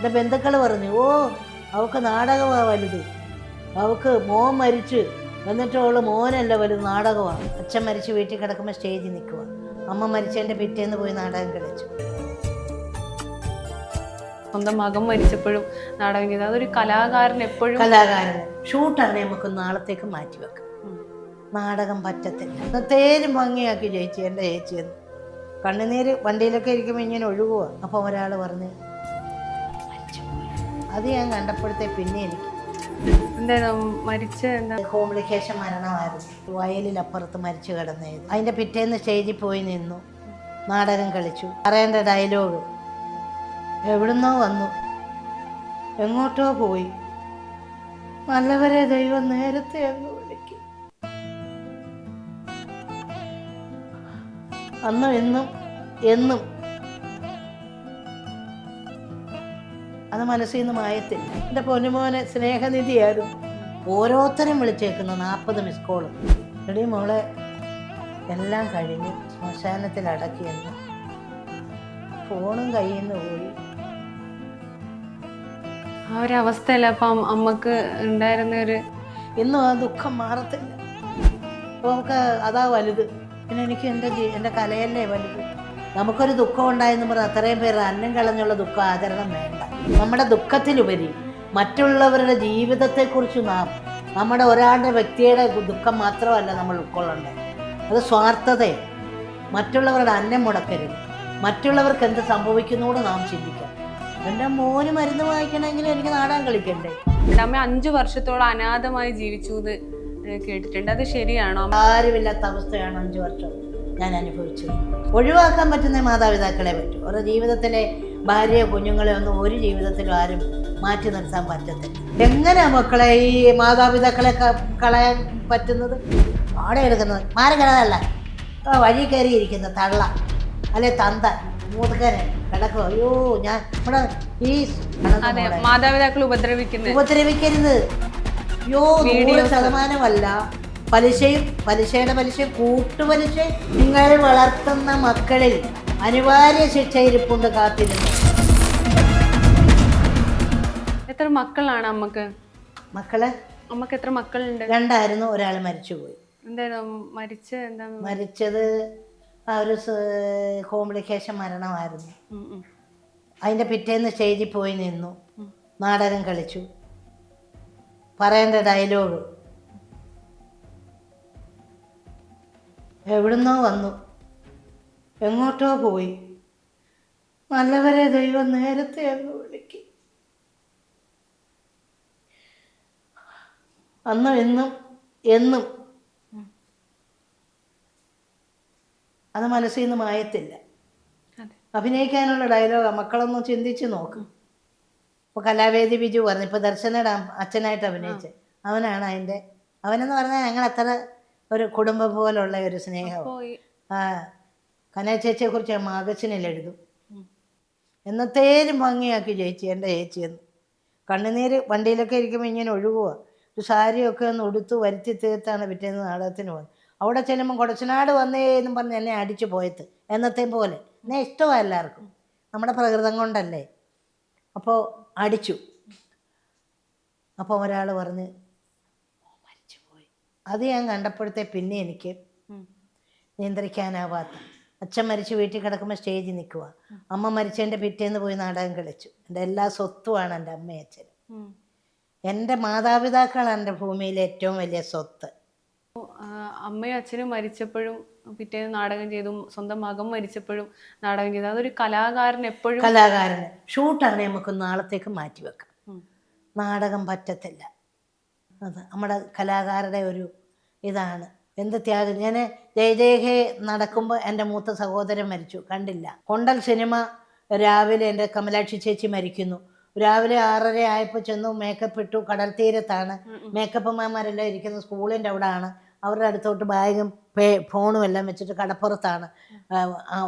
എന്റെ ബന്ധുക്കൾ പറഞ്ഞു ഓ അവൾക്ക് നാടകമാണ് വലുത്. അവൾക്ക് മോൻ മരിച്ച്. എന്നിട്ട് അവൾ മോനല്ല വലുത് നാടകമാണ് അച്ഛൻ മരിച്ച് വീട്ടിൽ കിടക്കുമ്പോൾ സ്റ്റേജിൽ നിൽക്കുക അമ്മ മരിച്ചതിന്റെ പിറ്റേന്ന് പോയി നാടകം കളിച്ചു. സ്വന്തം മകൻ മരിച്ചപ്പോഴും നാടകം ചെയ്തു. അതൊരു കലാകാരൻ എപ്പോഴും കലാകാരൻ. ഷൂട്ടാണ് നമുക്ക് നാളത്തേക്ക് മാറ്റി വെക്കാം. നാടകം പറ്റത്തില്ല. തേരും ഭംഗിയാക്കി ചേച്ചി എന്റെ ചേച്ചിയെന്ന് കണ്ണുനീര് വണ്ടിയിലൊക്കെ ഇരിക്കുമ്പോൾ ഇങ്ങനെ ഒഴുകുക അപ്പോൾ ഒരാൾ പറഞ്ഞ്. അത് ഞാൻ കണ്ടപ്പോഴത്തെ പിന്നെ എനിക്ക് എന്തായാലും മരിച്ച എന്താ? കോംപ്ലിക്കേഷൻ മരണമായിരുന്നു. വയലിലപ്പുറത്ത് മരിച്ചു കിടന്നത് അതിന്റെ പിറ്റേന്ന് സ്റ്റേജിൽ പോയി നിന്നു. നാടകം കളിച്ചു. പറയേണ്ട ഡയലോഗ് എവിടുന്നോ വന്നു. എങ്ങോട്ടോ പോയി. നല്ലവരെ ദൈവം നേരത്തെ അങ്ങ് വിളിക്കും. അന്നും എന്നും എന്നും അത് മനസ്സിൽ നിന്ന് മായത്തില്ല എന്റെ പൊന്നുമോനെ സ്നേഹനിധിയായിരുന്നു. ഓരോരുത്തരും വിളിച്ചേക്കുന്നു നാൽപ്പത് മിസ് കോളും എടീ മോളെ എല്ലാം കഴിഞ്ഞ് ശ്മശാനത്തിൽ അടക്കിയെന്ന് ഫോണും കയ്യിൽ നിന്ന് പോയി. ആ ഒരു അവസ്ഥയല്ല? അപ്പം അമ്മയ്ക്ക് ഉണ്ടായിരുന്ന ഒരു ഇന്നും ആ ദുഃഖം മാറത്തില്ല. അപ്പോൾ നമുക്ക് അതാ വലുത്. പിന്നെ എനിക്ക് എന്റെ എന്റെ കലയല്ലേ വലുത്. നമുക്കൊരു ദുഃഖം ഉണ്ടായെന്ന് പറഞ്ഞാൽ അത്രയും പേര് അന്നം കളഞ്ഞുള്ള ദുഃഖം ആചരണം വേണ്ട. നമ്മുടെ ദുഃഖത്തിലുപരി മറ്റുള്ളവരുടെ ജീവിതത്തെക്കുറിച്ച് നാം നമ്മുടെ ഒരാളുടെ വ്യക്തിയുടെ ദുഃഖം മാത്രമല്ല നമ്മൾ ഉൾക്കൊള്ളേണ്ടത്. അത് സ്വാർത്ഥതയും മറ്റുള്ളവരുടെ അന്നം മുടക്കരുത്. മറ്റുള്ളവർക്ക് എന്ത് സംഭവിക്കുന്നൂടെ നാം ചിന്തിക്കാം എന്റെ മോന് മരുന്ന് വാങ്ങിക്കണമെങ്കിൽ എനിക്ക് നാടാൻ കളിക്കണ്ടേ? അമ്മ അഞ്ചു വർഷത്തോളം അനാഥമായി ജീവിച്ചു എന്ന് കേട്ടിട്ടുണ്ട്. അത് ശരിയാണോ? ആരുമില്ലാത്ത അവസ്ഥയാണ് അഞ്ചു വർഷം ഞാൻ അനുഭവിച്ചത്. ഒഴിവാക്കാൻ പറ്റുന്ന മാതാപിതാക്കളെ പറ്റും. അവരുടെ ജീവിതത്തിലെ ഭാര്യയോ കുഞ്ഞുങ്ങളെ ഒന്നും ഒരു ജീവിതത്തിലും ആരും മാറ്റി നിർത്താൻ പറ്റത്തില്ല. എങ്ങനെയാ മക്കളെ ഈ മാതാപിതാക്കളെ കളയാൻ പറ്റുന്നത്? ആടെ എടുക്കുന്നത് ആ വഴി കയറിയിരിക്കുന്ന തള്ള അല്ലെ തന്ത മൂത്തക്കനെ കിടക്കോ അയ്യോ ഞാൻ ഇവിടെ ഈ മാതാപിതാക്കൾ ഉപദ്രവിക്കുന്നത്. ഉപദ്രവിക്കരുത്. അയ്യോ നൂറ് ശതമാനമല്ല. പലിശയും പലിശയുടെ പലിശയും കൂട്ടുപലിശയും നിങ്ങൾ വളർത്തുന്ന മക്കളിൽ അനിവാര്യ ശിക്ഷ ഇരിപ്പുണ്ട് കാത്തിരുന്നു. എത്ര മക്കളാണ് അമ്മയ്ക്ക്? മക്കൾ? അമ്മയ്ക്ക് എത്ര മക്കളുണ്ട്? രണ്ടായിരുന്നു ഒരാൾ മരിച്ചുപോയി. എന്തായാലും മരിച്ച എന്താ? മരിച്ചത് ആ ഒരു കോംപ്ലിക്കേഷൻ മരണമായിരുന്നു. അതിന്റെ പിറ്റേന്ന് സ്റ്റേജിൽ പോയി നിന്നു. നാടകം കളിച്ചു. പറയേണ്ട ഡയലോഗ്. എവിടുന്നോ വന്നു. എങ്ങോട്ടോ പോയി. നല്ലവരെ ദൈവം നേരത്തെ അങ്ങ് വിളിക്കും. അന്നും എന്നും എന്നും അത് മനസ്സിൽ നിന്ന് മായത്തില്ല അഭിനയിക്കാനുള്ള ഡയലോഗാണ് മക്കളൊന്നും ചിന്തിച്ച് നോക്കും. ഇപ്പോൾ കലാവേദി ബിജു പറഞ്ഞു ഇപ്പോൾ ദർശനയുടെ അച്ഛനായിട്ട് അഭിനയിച്ച്. അവനാണ് അതിന്റെ അവനെന്ന് പറഞ്ഞാൽ ഞങ്ങൾ അത്ര ഒരു കുടുംബം പോലുള്ള ഒരു സ്നേഹം ആ. കനക ചേച്ചിയെക്കുറിച്ച് ഞാൻ മാഗസിനിൽ എഴുതും. എന്നത്തേലും ഭംഗിയാക്കി ചേച്ചി എന്റെ ചേച്ചിയെന്ന് കണ്ണുനീര് വണ്ടിയിലൊക്കെ ഇരിക്കുമ്പോൾ ഇങ്ങനെ ഒഴുകുക ഒരു സാരിയൊക്കെ ഒന്ന് ഉടുത്ത് വരുത്തി തീർത്താണ് പിറ്റേന്ന് നാടകത്തിന് പോകുന്നത് അവിടെ ചെല്ലുമ്പോൾ കൊടച്ചനാട് വന്നേ എന്നും പറഞ്ഞ് എന്നെ അടിച്ചു പോയത്. എന്നത്തെയും പോലെ. എന്നെ ഇഷ്ടമാണ് എല്ലാവർക്കും. നമ്മുടെ പ്രകൃതം കൊണ്ടല്ലേ. അപ്പോൾ അടിച്ചു. അപ്പോൾ ഒരാൾ പറഞ്ഞ് മരിച്ചു പോയി. അത് ഞാൻ കണ്ടപ്പോഴത്തെ പിന്നെ എനിക്ക്. നിയന്ത്രിക്കാനാവാത്ത അച്ഛൻ മരിച്ച് വീട്ടിൽ കിടക്കുമ്പോൾ സ്റ്റേജിൽ നിൽക്കുക അമ്മ മരിച്ചതിന്റെ പിറ്റേന്ന് പോയി നാടകം കളിച്ചു. എന്റെ എല്ലാ സ്വത്തുമാണ് എന്റെ അമ്മയും അച്ഛനും. എന്റെ മാതാപിതാക്കളാണ് എന്റെ ഭൂമിയിലെ ഏറ്റവും വലിയ സ്വത്ത്. അമ്മയും അച്ഛനും മരിച്ചപ്പോഴും പിറ്റേന്ന് നാടകം ചെയ്തും. സ്വന്തം മകൻ മരിച്ചപ്പോഴും നാടകം ചെയ്തു. അതൊരു കലാകാരൻ എപ്പോഴും കലാകാരൻ ഷൂട്ടാണ് നമുക്ക് നാളത്തേക്ക് മാറ്റി വെക്കാം. നാടകം പറ്റത്തില്ല. അത് നമ്മുടെ കലാകാരുടെ ഒരു ഇതാണ്. എന്ത് ത്യാഗം? ഞാൻ ജയ ജയഹേ നടക്കുമ്പോൾ എന്റെ മൂത്ത സഹോദരൻ മരിച്ചു. കണ്ടില്ല. കൊണ്ടൽ സിനിമ രാവിലെ എന്റെ കമലാക്ഷി ചേച്ചി മരിക്കുന്നു. രാവിലെ ആറര ആയപ്പോൾ ചെന്നു മേക്കപ്പ് ഇട്ടു കടൽ തീരത്താണ്. മേക്കപ്പ് മാമാരെല്ലാം ഇരിക്കുന്ന സ്കൂളിന്റെ അവിടെ ആണ് അവരുടെ അടുത്തോട്ട് ബാഗും പേ ഫോണും എല്ലാം വെച്ചിട്ട് കടപ്പുറത്താണ്.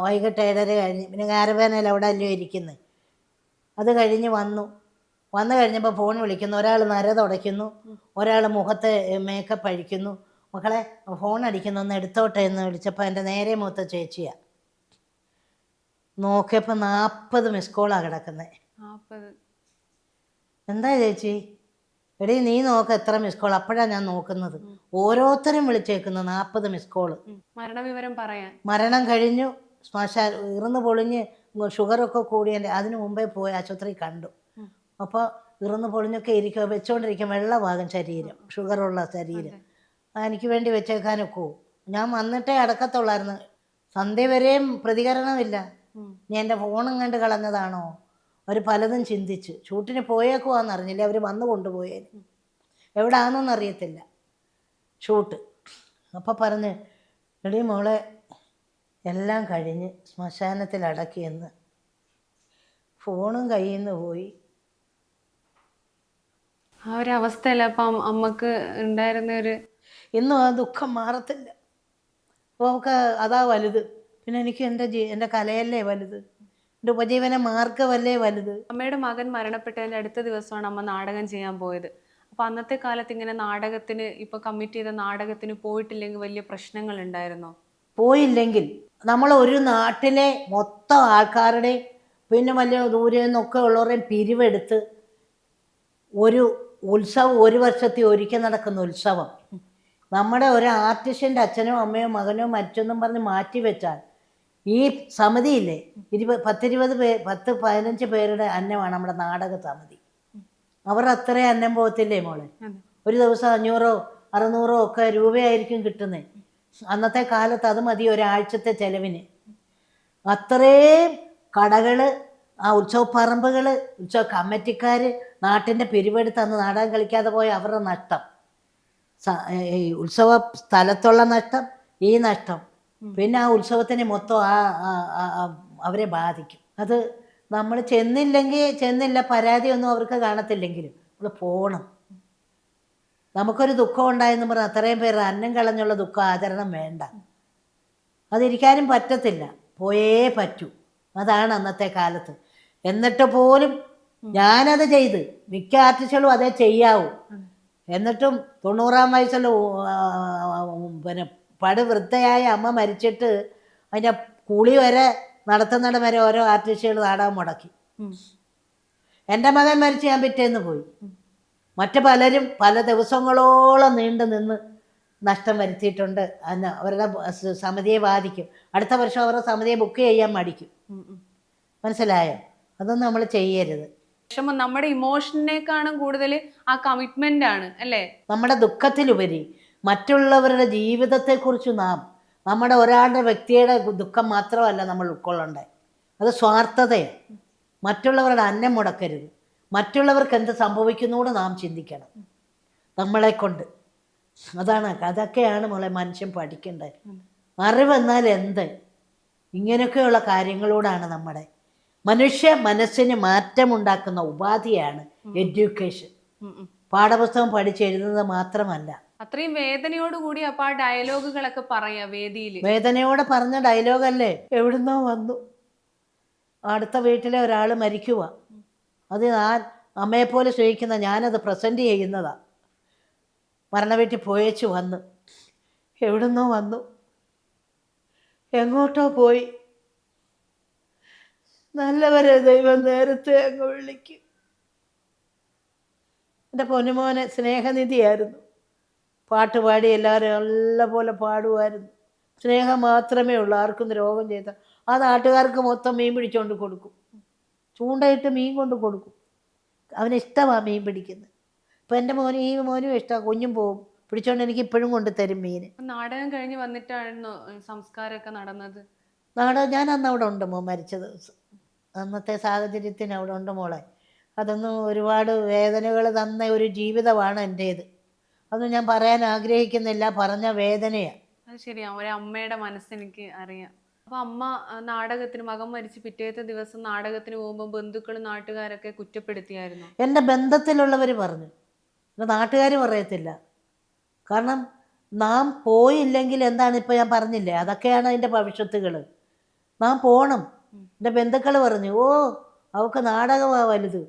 വൈകിട്ട് ഏഴര കഴിഞ്ഞ്. പിന്നെ കാരവേനയിൽ അവിടെ അല്ലയോ ഇരിക്കുന്നത് അത് കഴിഞ്ഞ് വന്നു. വന്നു കഴിഞ്ഞപ്പോൾ ഫോൺ വിളിക്കുന്നു. ഒരാൾ നര തുടയ്ക്കുന്നു ഒരാൾ മുഖത്തെ മേക്കപ്പ് അഴിക്കുന്നു. മക്കളെ ഫോൺ അടിക്കുന്നു ഒന്ന് എടുത്തോട്ടെ എന്ന് വിളിച്ചപ്പോൾ എന്റെ നേരെ മൂത്ത ചേച്ചിയാ. നോക്കിയപ്പോൾ നാൽപ്പത് മിസ് കോളാണ് കിടക്കുന്നത് എന്താ ചേച്ചി? എടീ നീ നോക്ക എത്ര മിസ് കോൾ അപ്പോഴാണ് ഞാൻ നോക്കുന്നത്. ഓരോരുത്തരും വിളിച്ചേക്കുന്നു നാൽപ്പത് മിസ് കോൾ മരണവിവരം പറയാൻ. മരണം കഴിഞ്ഞു. ശ്മശാന ഇറന്ന് പൊളിഞ്ഞ് ഷുഗറൊക്കെ കൂടിയതിന്റെ അതിന് മുമ്പേ പോയി ആശുപത്രി കണ്ടു. അപ്പോൾ ഇറന്ന് പൊളിഞ്ഞൊക്കെ ഇരിക്കുക വെച്ചുകൊണ്ടിരിക്കും വെള്ളമാകും ശരീരം ഷുഗറുള്ള ശരീരം. എനിക്ക് വേണ്ടി വെച്ചേക്കാനൊക്കെ. ഞാൻ വന്നിട്ടേ അടക്കത്തുള്ളായിരുന്നു. സന്ധ്യ വരെയും പ്രതികരണമില്ല. നീ എന്റെ ഫോണും കണ്ട് കളഞ്ഞതാണോ? അവർ പലതും ചിന്തിച്ച്. ഷൂട്ടിന് പോയേക്കുവാന്ന് അറിഞ്ഞില്ല അവർ വന്ന് കൊണ്ടുപോയേന്. എവിടാണെന്നൊന്നും അറിയത്തില്ല ഷൂട്ട്. അപ്പം പറഞ്ഞ് എടി മോളെ എല്ലാം കഴിഞ്ഞ് ശ്മശാനത്തിൽ അടക്കിയെന്ന് ഫോണും കയ്യിൽ നിന്ന് പോയി. ആ ഒരു അവസ്ഥയല്ല? അപ്പം അമ്മയ്ക്ക് ഉണ്ടായിരുന്ന ഒരു ഇന്നും ആ ദുഃഖം മാറത്തില്ല. അപ്പോൾ അവൾക്ക് അതാ വലുത്. പിന്നെ എനിക്ക് എന്റെ ജീ എന്റെ കലയല്ലേ വലുത്. എന്റെ ഉപജീവന മാർഗമല്ലേ വലുത്. അമ്മയുടെ മകൻ മരണപ്പെട്ടതിന്റെ അടുത്ത ദിവസമാണ് അമ്മ നാടകം ചെയ്യാൻ പോയത്. അപ്പോൾ അന്നത്തെ കാലത്ത് ഇങ്ങനെ നാടകത്തിന് ഇപ്പോൾ കമ്മിറ്റ് ചെയ്ത നാടകത്തിന് പോയിട്ടില്ലെങ്കിൽ വലിയ പ്രശ്നങ്ങൾ ഉണ്ടായിരുന്നോ പോയില്ലെങ്കിൽ നമ്മൾ ഒരു നാട്ടിലെ മൊത്തം ആൾക്കാരുടെയും പിന്നെ വലിയ ദൂരെ നിന്നൊക്കെ ഉള്ളവരെയും പിരിവെടുത്ത് ഒരു ഉത്സവം ഒരു വർഷത്തിൽ ഒരിക്കൽ നടക്കുന്ന ഉത്സവം. നമ്മുടെ ഒരു ആർട്ടിസ്റ്റിന്റെ അച്ഛനോ അമ്മയോ മകനോ മറ്റൊന്നും പറഞ്ഞ് മാറ്റി വെച്ചാൽ ഈ സമിതിയില്ലേ ഇരുപത് പത്തിരുപത് പേ പത്ത് പതിനഞ്ച് പേരുടെ അന്നമാണ് നമ്മുടെ നാടക സമിതി. അവർ അത്രയും അന്നം പോകത്തില്ലേ മോളെ? ഒരു ദിവസം അഞ്ഞൂറോ അറുന്നൂറോ ഒക്കെ രൂപയായിരിക്കും കിട്ടുന്നത് അന്നത്തെ കാലത്ത് അത് മതി ഒരാഴ്ചത്തെ ചെലവിന്. അത്രയും കടകൾ ആ ഉത്സവപ്പറമ്പുകൾ ഉത്സവ കമ്മിറ്റിക്കാർ നാട്ടിന്റെ പിരിവെടുത്ത് അന്ന് നാടകം കളിക്കാതെ പോയ അവരുടെ നഷ്ടം. ഉത്സവ സ്ഥലത്തുള്ള നഷ്ടം ഈ നഷ്ടം. പിന്നെ ആ ഉത്സവത്തിന് മൊത്തം ആ അവരെ ബാധിക്കും. അത് നമ്മൾ ചെന്നില്ലെങ്കിൽ ചെന്നില്ല പരാതിയൊന്നും അവർക്ക് കാണത്തില്ലെങ്കിലും നമ്മൾ പോകണം നമുക്കൊരു ദുഃഖം ഉണ്ടായെന്ന് പറഞ്ഞാൽ അത്രയും പേർ അന്നം കളഞ്ഞുള്ള ദുഃഖം ആചരണം വേണ്ട. അതിരിക്കാനും പറ്റത്തില്ല. പോയേ പറ്റൂ. അതാണ് അന്നത്തെ കാലത്ത്. എന്നിട്ട് പോലും ഞാനത് ചെയ്ത് മിക്ക ആർട്ടിസ്റ്റുകളും അതേ ചെയ്യാവൂ. എന്നിട്ടും തൊണ്ണൂറാം വയസ്സിൽ പിന്നെ പടുവൃദ്ധയായ അമ്മ മരിച്ചിട്ട് അതിന്റെ കുളി വരെ നടത്തുന്നിടം വരെ ഓരോ ആർട്ടിസ്റ്റുകൾ നാടകം മുടക്കി. എന്റെ മകൻ മരിച്ച് ഞാൻ പിറ്റേന്ന് പോയി. മറ്റു പലരും പല ദിവസങ്ങളോളം നീണ്ടു നിന്ന് നഷ്ടം വരുത്തിയിട്ടുണ്ട്. അന്ന് അവരുടെ സമിതിയെ ബാധിക്കും. അടുത്ത വർഷം അവരുടെ സമിതിയെ ബുക്ക് ചെയ്യാൻ മടിക്കും. മനസ്സിലായോ? അതൊന്നും നമ്മൾ ചെയ്യരുത്. വിഷമം നമ്മുടെ ഇമോഷനേക്കാളും കൂടുതൽ ആ കമ്മിറ്റ്മെന്റ് ആണ് അല്ലേ? നമ്മുടെ ദുഃഖത്തിലുപരി മറ്റുള്ളവരുടെ ജീവിതത്തെക്കുറിച്ച് നാം നമ്മുടെ ഒരാളുടെ വ്യക്തിയുടെ ദുഃഖം മാത്രമല്ല നമ്മൾ ഉൾക്കൊള്ളണ്ടേ. അത് സ്വാർത്ഥതയാണ്. മറ്റുള്ളവരുടെ അന്നം മുടക്കരുത്. മറ്റുള്ളവർക്ക് എന്ത് സംഭവിക്കുന്നൂടെ നാം ചിന്തിക്കണം. നമ്മളെ കൊണ്ട്. അതാണ് അതൊക്കെയാണ് മോളെ മനുഷ്യൻ പഠിക്കേണ്ടത്. അറിവെന്നാൽ എന്ത്? ഇങ്ങനെയൊക്കെയുള്ള കാര്യങ്ങളോടാണ് നമ്മുടെ മനുഷ്യ മനസ്സിന് മാറ്റമുണ്ടാക്കുന്ന ഉപാധിയാണ് എഡ്യൂക്കേഷൻ. പാഠപുസ്തകം പഠിച്ചെഴുതുന്നത് മാത്രമല്ല. അത്രയും വേദനയോട് കൂടി അപ്പൊ ആ ഡയലോഗുകളൊക്കെ പറയാ വേദിയിൽ വേദനയോടെ പറഞ്ഞ ഡയലോഗല്ലേ? എവിടുന്നോ വന്നു. അടുത്ത വീട്ടിലെ ഒരാൾ മരിക്കുക അത് ഞാൻ അമ്മയെപ്പോലെ സ്നേഹിക്കുന്ന ഞാനത് പ്രസന്റ് ചെയ്യുന്നതാ. മരണ വീട്ടിൽ പോയേച്ചു വന്നു. എവിടുന്നോ വന്നു. എങ്ങോട്ടോ പോയി. നല്ലവരെ ദൈവം നേരത്തെ അങ്ങ് വിളിക്കും. എന്റെ പൊന്നുമോനെ സ്നേഹനിധിയായിരുന്നു. പാട്ട് പാടി എല്ലാവരും നല്ല പോലെ പാടുമായിരുന്നു. സ്നേഹം മാത്രമേ ഉള്ളൂ ആർക്കും രോഗം ചെയ്ത. ആ നാട്ടുകാർക്ക് മൊത്തം മീൻ പിടിച്ചുകൊണ്ട് കൊടുക്കും. ചൂണ്ടയിട്ട് മീൻ കൊണ്ട് കൊടുക്കും. അവന് ഇഷ്ടമാണ് മീൻ പിടിക്കുന്നത്. ഇപ്പം എന്റെ മോനും ഈ മോനും ഇഷ്ടമാണ് കുഞ്ഞും പോവും. പിടിച്ചോണ്ട് എനിക്ക് ഇപ്പോഴും കൊണ്ട് തരും മീൻ നാടകം കഴിഞ്ഞ് വന്നിട്ടായിരുന്നു സംസ്കാരമൊക്കെ നടന്നത്? നാടകം ഞാൻ അന്ന് അവിടെ ഉണ്ട് മോൻ മരിച്ച ദിവസം. അന്നത്തെ സാഹചര്യത്തിന് അവിടെ ഉണ്ട് മോളെ. അതൊന്നും ഒരുപാട് വേദനകൾ തന്ന ഒരു ജീവിതമാണ് എന്റേത്. അതൊന്നും ഞാൻ പറയാൻ ആഗ്രഹിക്കുന്നില്ല. പറഞ്ഞ വേദനയാണ് അത് ശരിയാ. ഒരു അമ്മയുടെ മനസ്സെനിക്ക് അറിയാം. അപ്പൊ അമ്മ നാടകത്തിന് മകൻ മരിച്ച് പിറ്റേത്തെ ദിവസം നാടകത്തിന് പോകുമ്പോൾ ബന്ധുക്കളും നാട്ടുകാരൊക്കെ കുറ്റപ്പെടുത്തിയായിരുന്നു. എന്റെ ബന്ധത്തിലുള്ളവർ പറഞ്ഞു. എന്റെ നാട്ടുകാർ പറയത്തില്ല. കാരണം നാം പോയില്ലെങ്കിൽ എന്താണ് ഇപ്പോൾ ഞാൻ പറഞ്ഞില്ലേ? അതൊക്കെയാണ് അതിന്റെ ഭവിഷ്യത്തുകൾ നാം പോണം. എന്റെ ബന്ധുക്കൾ പറഞ്ഞു ഓ അവൾക്ക് നാടകമാണ് വലുത്.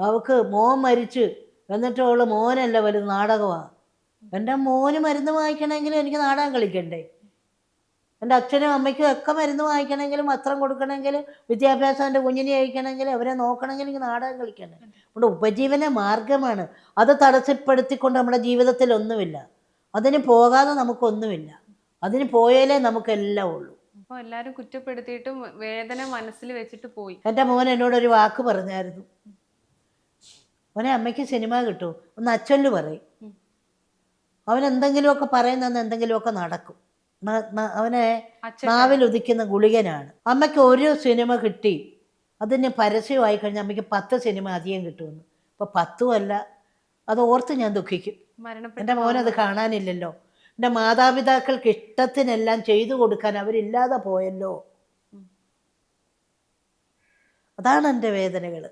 അവൾക്ക് മോൻ മരിച്ച്. എന്നിട്ട് മോനല്ല വലുത് നാടകമാണ് എന്റെ മോന് മരുന്ന് വാങ്ങിക്കണമെങ്കിൽ എനിക്ക് നാടകം കളിക്കണ്ടേ? എന്റെ അച്ഛനും അമ്മയ്ക്കും ഒക്കെ മരുന്ന് വാങ്ങിക്കണമെങ്കിലും വസ്ത്രം കൊടുക്കണമെങ്കിലും വിദ്യാഭ്യാസം എന്റെ കുഞ്ഞിനെ അയക്കണമെങ്കിൽ അവരെ നോക്കണമെങ്കിൽ എനിക്ക് നാടകം കളിക്കണം അതുകൊണ്ട് ഉപജീവന മാർഗമാണ്. അത് തടസ്സപ്പെടുത്തിക്കൊണ്ട് നമ്മുടെ ജീവിതത്തിൽ ഒന്നുമില്ല. അതിന് പോകാതെ നമുക്കൊന്നുമില്ല. അതിന് പോയാലേ നമുക്കെല്ലാം ഉള്ളൂ. അപ്പൊ എല്ലാരും കുറ്റപ്പെടുത്തിയിട്ടും വേദന മനസ്സിൽ വെച്ചിട്ട് പോയി. എന്റെ മോൻ എന്നോട് ഒരു വാക്ക് പറഞ്ഞായിരുന്നു. അവനെ അമ്മയ്ക്ക് സിനിമ കിട്ടും. ഒന്ന് അച്ഛനിൽ പറയും. അവൻ എന്തെങ്കിലുമൊക്കെ പറയുന്ന എന്തെങ്കിലുമൊക്കെ നടക്കും. അവനെ നാവിൽ ഉദിക്കുന്ന ഗുളികനാണ്. അമ്മയ്ക്ക് ഒരു സിനിമ കിട്ടി. അതിന് പരസ്യമായി കഴിഞ്ഞാൽ അമ്മയ്ക്ക് പത്ത് സിനിമ അധികം കിട്ടുമെന്ന്. ഇപ്പോൾ പത്തുമല്ല. അത് ഓർത്ത് ഞാൻ ദുഃഖിക്കും. എന്റെ എന്റെ മോനത് കാണാനില്ലല്ലോ. എന്റെ മാതാപിതാക്കൾക്ക് ഇഷ്ടത്തിനെല്ലാം ചെയ്തു കൊടുക്കാൻ അവരില്ലാതെ പോയല്ലോ. അതാണ് എന്റെ വേദനകൾ.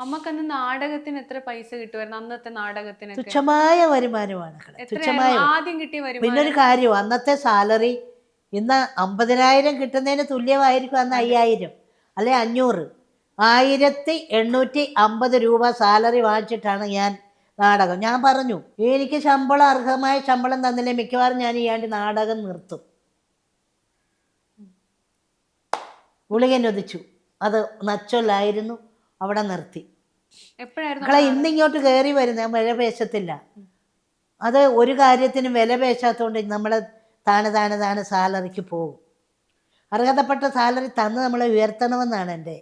അമ്മക്കന്ന് നാടകത്തിന് എത്ര പൈസ കിട്ടുമായിരുന്നു അന്നത്തെ നാടകത്തിന് തുച്ഛമായ വരുമാനമാണ്. തുച്ഛമായ ആദ്യം കിട്ടിയ പിന്നെ വരുമാനം? ഒരു കാര്യം അന്നത്തെ സാലറി ഇന്ന് അമ്പതിനായിരം കിട്ടുന്നതിന് തുല്യമായിരിക്കും അന്ന് അയ്യായിരം. അല്ലെ അഞ്ഞൂറ്. ആയിരത്തി എണ്ണൂറ്റി അമ്പത് രൂപ സാലറി വാങ്ങിച്ചിട്ടാണ് ഞാൻ നാടകം. ഞാൻ പറഞ്ഞു എനിക്ക് ശമ്പളം അർഹമായ ശമ്പളം തന്നില്ലേ മിക്കവാറും ഞാൻ ഈ ആണ്ട് നാടകം നിർത്തും. ഗുളികനൊതിച്ചു അത് നച്ചൊല്ലായിരുന്നു അവിടെ നിർത്തി. മക്കളെ ഇന്നിങ്ങോട്ട് കയറി വരുന്ന വില പേശത്തില്ല. അത് ഒരു കാര്യത്തിനും വില പേശാത്തതുകൊണ്ട് നമ്മൾ താണെ താണെ താണെ സാലറിക്ക് പോകും. അർഹതപ്പെട്ട സാലറി തന്ന് നമ്മളെ ഉയർത്തണമെന്നാണ് എന്റെ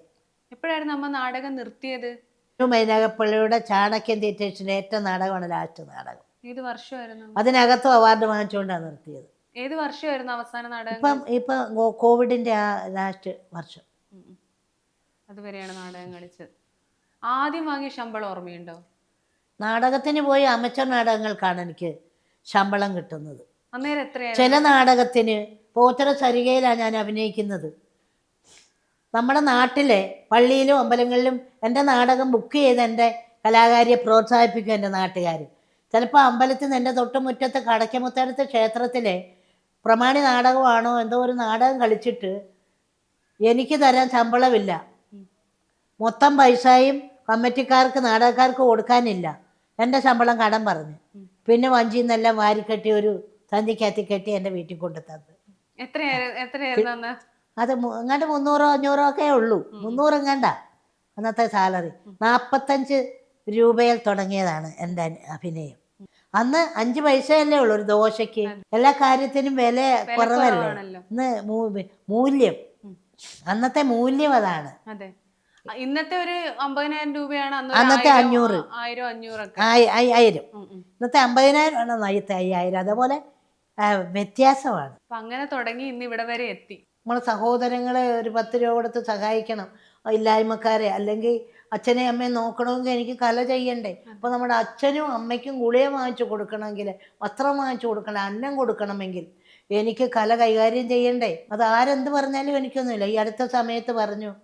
എപ്പോഴായിരുന്നു അമ്മ നാടകം നിർത്തിയത്? മൈനാഗപ്പള്ളിയുടെ ചാണക്യൻ തീറ്റേഷന്റെ ഏറ്റവും നാടകമാണ് ലാസ്റ്റ് നാടകം. ഏത് വർഷമായിരുന്നു? അതിനകത്തും അവാർഡ് വാങ്ങിച്ചുകൊണ്ടാണ് നിർത്തിയത്. ഏത് വർഷമായിരുന്നു അവസാന നാടകം? ഇപ്പം ഇപ്പം കോവിഡിന്റെ ആ ലാസ്റ്റ് വർഷം. അതുവരെയാണ് നാടകം കളിച്ചത്. ആദ്യം വാങ്ങിയ ശമ്പളം ഓർമ്മയുണ്ടോ? നാടകത്തിന് പോയി അമച്ചർ നാടകങ്ങൾക്കാണ് എനിക്ക് ശമ്പളം കിട്ടുന്നത്. അന്നേരം ചില നാടകത്തിന് പോത്തര സരികയിലാണ് ഞാൻ അഭിനയിക്കുന്നത്. നമ്മുടെ നാട്ടിലെ പള്ളിയിലും അമ്പലങ്ങളിലും എന്റെ നാടകം ബുക്ക് ചെയ്ത് എന്റെ കലാകാരിയെ പ്രോത്സാഹിപ്പിക്കും എന്റെ നാട്ടുകാർ. ചിലപ്പോൾ അമ്പലത്തിൽ നിന്ന് എന്റെ തൊട്ടുമുറ്റത്ത് കടയ്ക്കമുത്തടുത്ത ക്ഷേത്രത്തിലെ പ്രമാണി നാടകമാണോ എന്തോ ഒരു നാടകം കളിച്ചിട്ട് എനിക്ക് തരാൻ ശമ്പളമില്ല. മൊത്തം പൈസയും കമ്മിറ്റിക്കാർക്ക് നാടകക്കാർക്ക് കൊടുക്കാനില്ല. എന്റെ ശമ്പളം കടം പറഞ്ഞു. പിന്നെ വഞ്ചിയിൽ നിന്നെല്ലാം വാരിക്കെട്ടി ഒരു സന്ധിക്കകത്തി കെട്ടി എന്റെ വീട്ടിൽ കൊണ്ടു തന്നത് എത്രയായിരുന്നു അത് എങ്ങാണ്ട് മുന്നൂറോ അഞ്ഞൂറോ ഒക്കെ ഉള്ളൂ. മുന്നൂറ് എങ്ങാണ്ട? അന്നത്തെ സാലറി. നാൽപ്പത്തഞ്ച് രൂപയിൽ തുടങ്ങിയതാണ് എന്റെ അഭിനയം. അന്ന് അഞ്ച് പൈസയല്ലേ ഉള്ളൂ ഒരു ദോശയ്ക്ക്. എല്ലാ കാര്യത്തിനും വില കുറവല്ലേ? ഇന്ന് മൂല്യം. അന്നത്തെ മൂല്യം അതാണ്. അതെ. ഇന്നത്തെ ഒരു അമ്പതിനായിരം രൂപയാണ് അന്നത്തെ അഞ്ഞൂറ്. ആയിരം അഞ്ഞൂറൊക്കെ. ആയി- ആയി- ആയിരം. ഇന്നത്തെ അമ്പതിനായിരം ആണ് നയത്തെ അയ്യായിരം. അതേപോലെ വ്യത്യാസമാണ്. അങ്ങനെ തുടങ്ങി ഇന്ന് ഇവിടെ വരെ എത്തി. നമ്മളെ സഹോദരങ്ങളെ ഒരു പത്ത് രൂപ കൊടുത്ത് സഹായിക്കണം. ഇല്ലായ്മക്കാരെ. അല്ലെങ്കിൽ അച്ഛനെ അമ്മയെ നോക്കണമെങ്കിൽ എനിക്ക് കല ചെയ്യണ്ടേ. അപ്പോൾ നമ്മുടെ അച്ഛനും അമ്മയ്ക്കും ഗുളിക വാങ്ങിച്ചു കൊടുക്കണമെങ്കിൽ വസ്ത്രം വാങ്ങിച്ചു കൊടുക്കണം അന്നം കൊടുക്കണമെങ്കിൽ എനിക്ക് കല കൈകാര്യം ചെയ്യണ്ടേ? അത് ആരെന്ത് പറഞ്ഞാലും എനിക്കൊന്നുമില്ല. ഈ അടുത്ത സമയത്ത് പറഞ്ഞു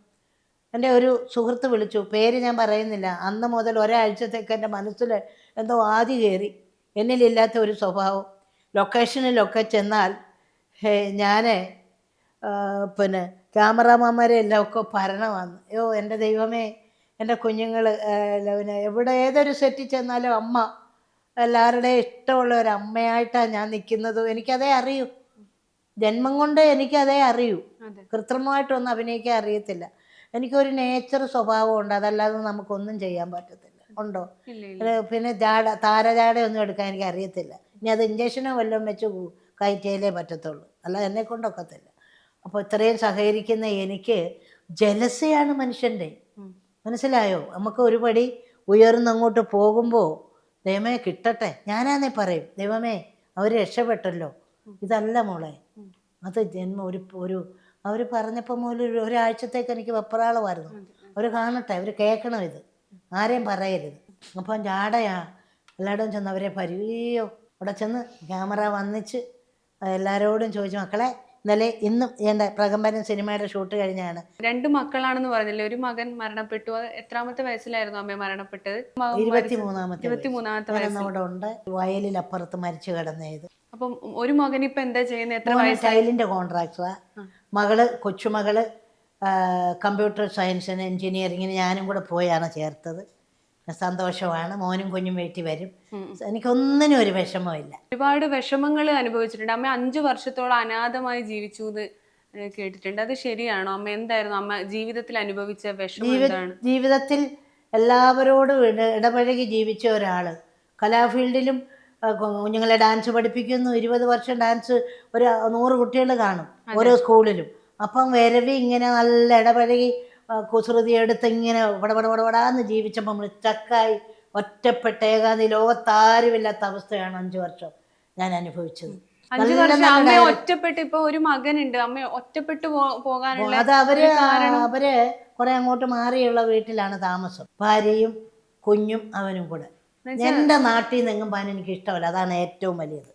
എന്റെ ഒരു സുഹൃത്ത് വിളിച്ചു. പേര് ഞാൻ പറയുന്നില്ല. അന്ന് മുതൽ ഒരാഴ്ചത്തേക്ക് എന്റെ മനസ്സിൽ എന്തോ ആദ്യ കയറി. എന്നിലില്ലാത്ത ഒരു സ്വഭാവം. ലൊക്കേഷനിലൊക്കെ ചെന്നാൽ ഞാൻ പിന്നെ ക്യാമറാമാന്മാരെ എല്ലാം ഒക്കെ വന്നു അയ്യോ എന്റെ ദൈവമേ എന്റെ കുഞ്ഞുങ്ങൾ പിന്നെ എവിടെ ഏതൊരു സെറ്റിൽ ചെന്നാലും അമ്മ എല്ലാവരുടെയും ഇഷ്ടമുള്ള ഒരു അമ്മയായിട്ടാണ് ഞാൻ നിൽക്കുന്നത്. എനിക്കതേ അറിയൂ. ജന്മം കൊണ്ട് എനിക്കതേ അറിയൂ. കൃത്രിമമായിട്ടൊന്നും അഭിനയിക്കാൻ അറിയത്തില്ല. എനിക്കൊരു നേച്ചർ സ്വഭാവം ഉണ്ട് അതല്ലാതെ നമുക്കൊന്നും ചെയ്യാൻ പറ്റത്തില്ല. ഉണ്ടോ? പിന്നെ ജാട താരജാടയൊന്നും എടുക്കാൻ എനിക്ക് അറിയത്തില്ല ഇനി അത് ഇഞ്ചക്ഷനോ വല്ലതും വെച്ച് കയറ്റിയാലേ പറ്റത്തുള്ളൂ. അല്ല എന്നെ കൊണ്ടൊക്കത്തില്ല അപ്പോൾ ഇത്രയും സഹകരിക്കുന്ന എനിക്ക് ജലസയാണ് മനുഷ്യന്റെ മനസ്സിലായോ? നമുക്ക് ഒരുപടി ഉയർന്നങ്ങോട്ട് പോകുമ്പോൾ ദൈവമേ കിട്ടട്ടെ. ഞാനാന്നേ പറയും ദൈവമേ അവർ രക്ഷപ്പെട്ടല്ലോ. ഇതല്ല മോളെ. അത് ജന്മ ഒരു ഒരു അവർ പറഞ്ഞപ്പോൾ മുതൽ ഒരു- ഒരാഴ്ചത്തേക്ക് എനിക്ക് വെപ്രാളമായിരുന്നു. അവർ കാണട്ടെ അവർ കേൾക്കണം ഇത്? ആരെയും പറയരുത്. അപ്പം ജാടയാ എല്ലായിടവും ചെന്ന് അവരെ പരിയോ അവിടെ ചെന്ന് ക്യാമറ വന്നിച്ച് എല്ലാവരോടും ചോദിച്ചു മക്കളെ ഇന്നലെ ഇന്നും എന്റെ പ്രകമ്പനം സിനിമയുടെ ഷൂട്ട് കഴിഞ്ഞാണ്. രണ്ട് മക്കളാണെന്ന് പറഞ്ഞില്ലേ? ഒരു മകൻ മരണപ്പെട്ടു. അത് എത്രാമത്തെ വയസ്സിലായിരുന്നു അമ്മ മരണപ്പെട്ടത്? മകൻ ഇരുപത്തിമൂന്നാമത്തെ ഞാൻ വയസ്സിൽ. അവിടെ ഉണ്ട്. വയലിലപ്പുറത്ത് മരിച്ചു കിടന്നത്. അപ്പം ഒരു മകൻ ഇപ്പൊ എന്താ ചെയ്യുന്നത്? എത്ര മോനെ വയസ്സായി? ടൈലിന്റെ കോൺട്രാക്ടറാ മകൾ കൊച്ചുമകൾ കമ്പ്യൂട്ടർ സയൻസിന് എൻജിനീയറിങ്ങിന് ഞാനും കൂടെ പോയാണ് ചേർത്തത്. സന്തോഷമാണ്. മോനും കുഞ്ഞും വീട്ടിൽ വരും. എനിക്കൊന്നിനും ഒരു വിഷമമില്ല ഒരുപാട് വിഷമങ്ങൾ അനുഭവിച്ചിട്ടുണ്ട്. അമ്മ അഞ്ചു വർഷത്തോളം അനാഥമായി ജീവിച്ചു എന്ന് കേട്ടിട്ടുണ്ട്. അത് ശരിയാണോ? അമ്മ എന്തായിരുന്നു? അമ്മ ജീവിതത്തിൽ അനുഭവിച്ച വിഷമം ജീവിതത്തിൽ എല്ലാവരോടും ഇടപഴകി ജീവിച്ച ഒരാൾ കലാഫീൽഡിലും കുഞ്ഞുങ്ങളെ ഡാൻസ് പഠിപ്പിക്കുന്നു. ഇരുപത് വർഷം ഡാൻസ് ഒരു നൂറ് കുട്ടികൾ കാണും ഓരോ സ്കൂളിലും. അപ്പം വരവി ഇങ്ങനെ നല്ല ഇടപഴകി കുസൃതി എടുത്ത് ഇങ്ങനെ വടവടവടവടാന്ന് ജീവിച്ചപ്പോൾ നമ്മൾ സ്റ്റക്കായി ഒറ്റപ്പെട്ട ഏകാന്തി ലോകത്താരുമില്ലാത്ത അവസ്ഥയാണ് അഞ്ചു വർഷം ഞാൻ അനുഭവിച്ചത്. അഞ്ചു വർഷം അമ്മ ഒറ്റപ്പെട്ട് ഇപ്പൊ ഒരു മകനുണ്ട്. അമ്മ ഒറ്റപ്പെട്ടു പോകാനുള്ള അത് അവർ അവർ കുറെ അങ്ങോട്ട് മാറിയുള്ള വീട്ടിലാണ് താമസം. ഭാര്യയും കുഞ്ഞും അവനും കൂടെ. എന്റെ നാട്ടിൽ നിന്നെങ്ങും പാൻ പോകാൻ എനിക്ക് ഇഷ്ടമല്ല. അതാണ് ഏറ്റവും വലിയത്.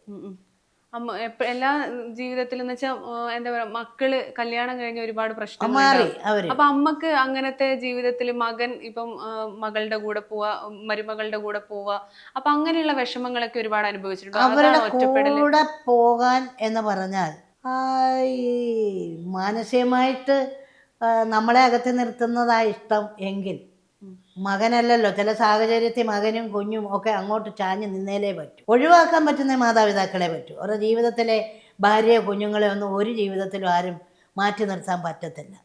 എല്ലാ ജീവിതത്തിലും എന്ന് വെച്ചാൽ എന്താ പറയാ മക്കൾ കല്യാണം കഴിഞ്ഞ ഒരുപാട് പ്രശ്നം. അപ്പൊ അമ്മയ്ക്ക് അങ്ങനത്തെ ജീവിതത്തിൽ മകൻ ഇപ്പം മകളുടെ കൂടെ പോവാ മരുമകളുടെ കൂടെ പോവാ അപ്പൊ അങ്ങനെയുള്ള വിഷമങ്ങളൊക്കെ ഒരുപാട് അനുഭവിച്ചിട്ടുണ്ട്. അവരുടെ കൂടെ പോകാൻ എന്ന് പറഞ്ഞാൽ മാനസികമായിട്ട് നമ്മളെ അകത്ത് നിർത്തുന്നതാ ഇഷ്ടം എങ്കിൽ മകനല്ലല്ലോ. ചില സാഹചര്യത്തിൽ മകനും കുഞ്ഞും ഒക്കെ അങ്ങോട്ട് ചാഞ്ഞ് നിന്നേലേ പറ്റൂ. ഒഴിവാക്കാൻ പറ്റുന്ന മാതാപിതാക്കളെ പറ്റൂ. അവരുടെ ജീവിതത്തിലെ ഭാര്യയോ കുഞ്ഞുങ്ങളെ ഒന്നും ഒരു ജീവിതത്തിലും ആരും മാറ്റി നിർത്താൻ പറ്റത്തില്ല.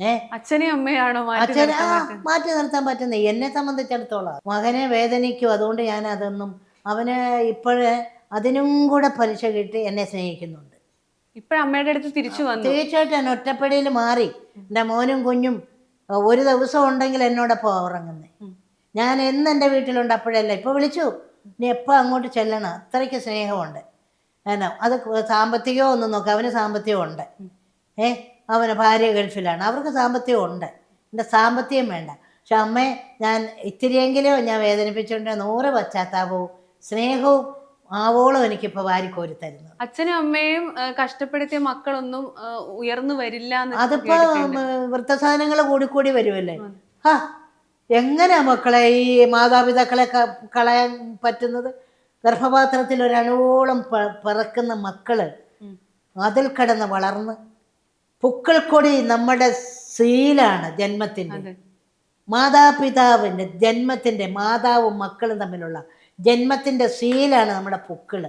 ഏ? അച്ഛനെ അമ്മയാണോ മാറ്റി അച്ഛനെ ആ, മാറ്റി നിർത്താൻ പറ്റുന്ന. എന്നെ സംബന്ധിച്ചിടത്തോളം മകനെ വേദനിക്കും. അതുകൊണ്ട് ഞാൻ അതൊന്നും അവന് ഇപ്പോഴേ അതിനും കൂടെ പലിശ കിട്ടി എന്നെ സ്നേഹിക്കുന്നുണ്ട്. ഇപ്പഴ അമ്മയുടെ അടുത്ത് തിരിച്ചു വന്നു. തീർച്ചയായിട്ടും ഞാൻ ഒറ്റപ്പെടിയിൽ മാറി. എന്റെ മോനും കുഞ്ഞും ഒരു ദിവസം ഉണ്ടെങ്കിൽ എന്നോടൊപ്പം ഉറങ്ങുന്നത് ഞാൻ എന്ന് എന്റെ വീട്ടിലുണ്ട് അപ്പോഴല്ല? ഇപ്പോൾ വിളിച്ചു. നീ എപ്പോൾ അങ്ങോട്ട് ചെല്ലണം? അത്രയ്ക്ക് സ്നേഹമുണ്ട്. എന്നാ അത് സാമ്പത്തികമോ ഒന്നും നോക്കുക അവന് സാമ്പത്തികം ഉണ്ട് ഏ? അവന് ഭാര്യ ഗൾഫിലാണ്. അവർക്ക് സാമ്പത്തികം ഉണ്ട് എന്റെ സാമ്പത്തികം വേണ്ട. പക്ഷെ അമ്മയെ ഞാൻ ഇത്തിരിയെങ്കിലും ഞാൻ വേദനിപ്പിച്ചുകൊണ്ട് നൂറ് പശ്ചാത്താപവും സ്നേഹവും ആവോളം എനിക്കിപ്പോൾ വാരിക്കോരി തരുന്നു അച്ഛനും അമ്മയും കഷ്ടപ്പെടുത്തിയ മക്കളൊന്നും ഉയർന്നു വരില്ല അതിപ്പോ. വൃത്തസാധനങ്ങൾ കൂടിക്കൂടി വരുമല്ലേ ഹാ എങ്ങനെയാ മക്കളെ ഈ മാതാപിതാക്കളെ കളയാൻ പറ്റുന്നത്? ഗർഭപാത്രത്തിൽ ഒരണുവോളം പിറക്കുന്ന മക്കൾ. അതിൽ കിടന്ന് വളർന്ന് കൊടി നമ്മുടെ സീലാണ് ജന്മത്തിന്റെ. മാതാപിതാവിന്റെ ജന്മത്തിന്റെ മാതാവും മക്കളും തമ്മിലുള്ള ജന്മത്തിന്റെ സീലാണ് നമ്മുടെ പുക്കിൾ.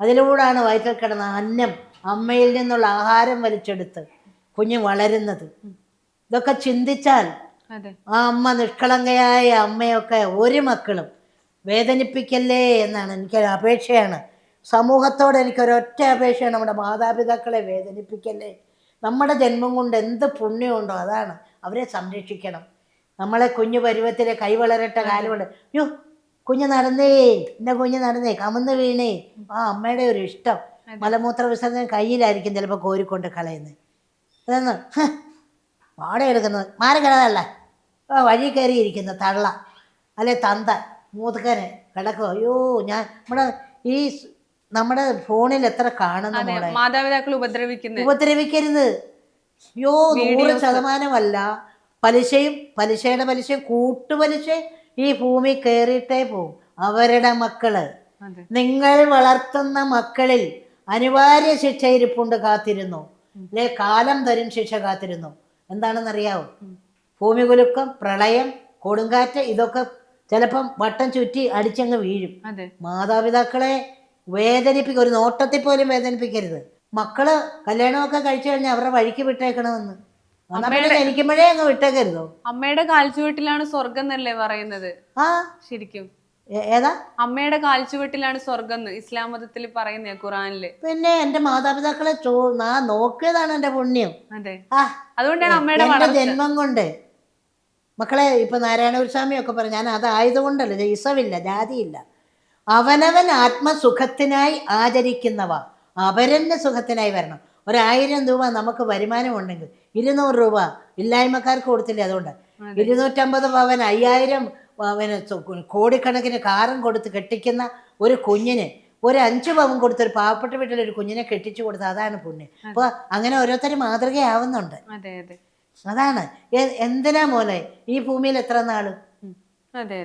അതിലൂടെയാണ് വയറ്റിൽ കിടന്ന അന്നം അമ്മയിൽ നിന്നുള്ള ആഹാരം വലിച്ചെടുത്ത് കുഞ്ഞ് വളരുന്നത്. ഇതൊക്കെ ചിന്തിച്ചാൽ ആ അമ്മ നിഷ്കളങ്കയായ അമ്മയൊക്കെ ഒരു മക്കളും വേദനിപ്പിക്കല്ലേ എന്നാണ് എനിക്കൊരു അപേക്ഷയാണ്. സമൂഹത്തോട് എനിക്കൊരൊറ്റ അപേക്ഷയാണ് നമ്മുടെ മാതാപിതാക്കളെ വേദനിപ്പിക്കല്ലേ. നമ്മുടെ ജന്മം കൊണ്ട് എന്ത് പുണ്യമുണ്ടോ അതാണ് അവരെ സംരക്ഷിക്കണം. നമ്മളെ കുഞ്ഞു പരുവത്തിലെ കൈ വളരട്ട കാലമുണ്ട് യോ കുഞ്ഞ് നടന്നേ എന്റെ കുഞ്ഞ് നടന്നേ കമന്ന് വീണേ. ആ അമ്മയുടെ ഒരു ഇഷ്ടം. മലമൂത്ര വിസർജനം കയ്യിലായിരിക്കും ചിലപ്പോൾ കോരിക്കൊണ്ട് കളയുന്നത്. അതെന്ന് വാടക എടുക്കുന്നത് മാറി കിടന്നല്ല ആ വഴി കയറിയിരിക്കുന്ന തള്ള. അല്ലെ തന്ത. മൂത്തക്കന് കിടക്കുക അയ്യോ ഞാൻ നമ്മുടെ ഈ നമ്മുടെ ഫോണിൽ എത്ര കാണുന്ന മോളെ. മാതാപിതാക്കൾ ഉപദ്രവിക്കുന്നത്. ഉപദ്രവിക്കരുത്. അയ്യോ നൂറ് ശതമാനമല്ല. പലിശയും പലിശയുടെ പലിശയും കൂട്ടുപലിശ ഈ ഭൂമി കയറിയിട്ടേ പോവും. അവരുടെ മക്കൾ. നിങ്ങൾ വളർത്തുന്ന മക്കളിൽ അനിവാര്യ ശിക്ഷ ഇരിപ്പുണ്ട് കാത്തിരുന്നു. അല്ലെ കാലം തരും ശിക്ഷ കാത്തിരുന്നു. എന്താണെന്നറിയാവോ? ഭൂമി കുലുക്കം പ്രളയം കൊടുങ്കാറ്റ് ഇതൊക്കെ ചിലപ്പം വട്ടം ചുറ്റി അടിച്ചങ്ങ് വീഴും. മാതാപിതാക്കളെ വേദനിപ്പിക്കുക ഒരു നോട്ടത്തിൽ പോലും വേദനിപ്പിക്കരുത്. മക്കൾ കല്യാണമൊക്കെ കഴിച്ചു കഴിഞ്ഞാൽ അവരുടെ വഴിക്ക് വിട്ടേക്കണമെന്ന്. ജനിക്കുമ്പോഴേ അങ്ങ് വിട്ടേക്കരുതോ? അമ്മയുടെ കാൽച്ചുവട്ടിലാണ് സ്വർഗം എന്നല്ലേ പറയുന്നത്. ആ? ശരിക്കും. ഏതാ? അമ്മയുടെ കാൽച്ചുവട്ടിലാണ് സ്വർഗം എന്ന് ഇസ്ലാം മതത്തിൽ പറയുന്നേ ഖുറാനിൽ പിന്നെ എന്റെ മാതാപിതാക്കളെ ചോ നാ നോക്കിയതാണ് എന്റെ പുണ്യം. അതെ. ആ അതുകൊണ്ടാണ് അമ്മയുടെ വളർച്ച. ജന്മം കൊണ്ട്. മക്കളെ ഇപ്പൊ നാരായണഗുരുസ്വാമിയൊക്കെ പറഞ്ഞു ഞാൻ അതായതുകൊണ്ടല്ല ഇസവില്ല ജാതിയില്ല. അവനവൻ ആത്മസുഖത്തിനായി ആചരിക്കുന്നവ. അവരന്റെ സുഖത്തിനായി വരണം. ഒരായിരം രൂപ നമുക്ക് വരുമാനമുണ്ടെങ്കിൽ ഇരുന്നൂറ് രൂപ. ഇല്ലായ്മക്കാർക്ക് കൊടുത്തില്ലേ അതുകൊണ്ട്. അതെ. ഇരുന്നൂറ്റമ്പത് പവൻ അയ്യായിരം പിന്നെ കോടിക്കണക്കിന് കാറും കൊടുത്ത് കെട്ടിക്കുന്ന ഒരു കുഞ്ഞിന് ഒരു അഞ്ച് പവൻ കൊടുത്ത് ഒരു പാവപ്പെട്ട വീട്ടിൽ ഒരു കുഞ്ഞിനെ കെട്ടിച്ചു കൊടുത്ത അതാണ് പുണ്യം. അപ്പൊ അങ്ങനെ ഓരോരുത്തർ മാതൃകയാവുന്നുണ്ട്. അതെ അതെ. അതാണ്. എന്തിനാ മോനെ? ഈ ഭൂമിയിൽ എത്ര നാൾ?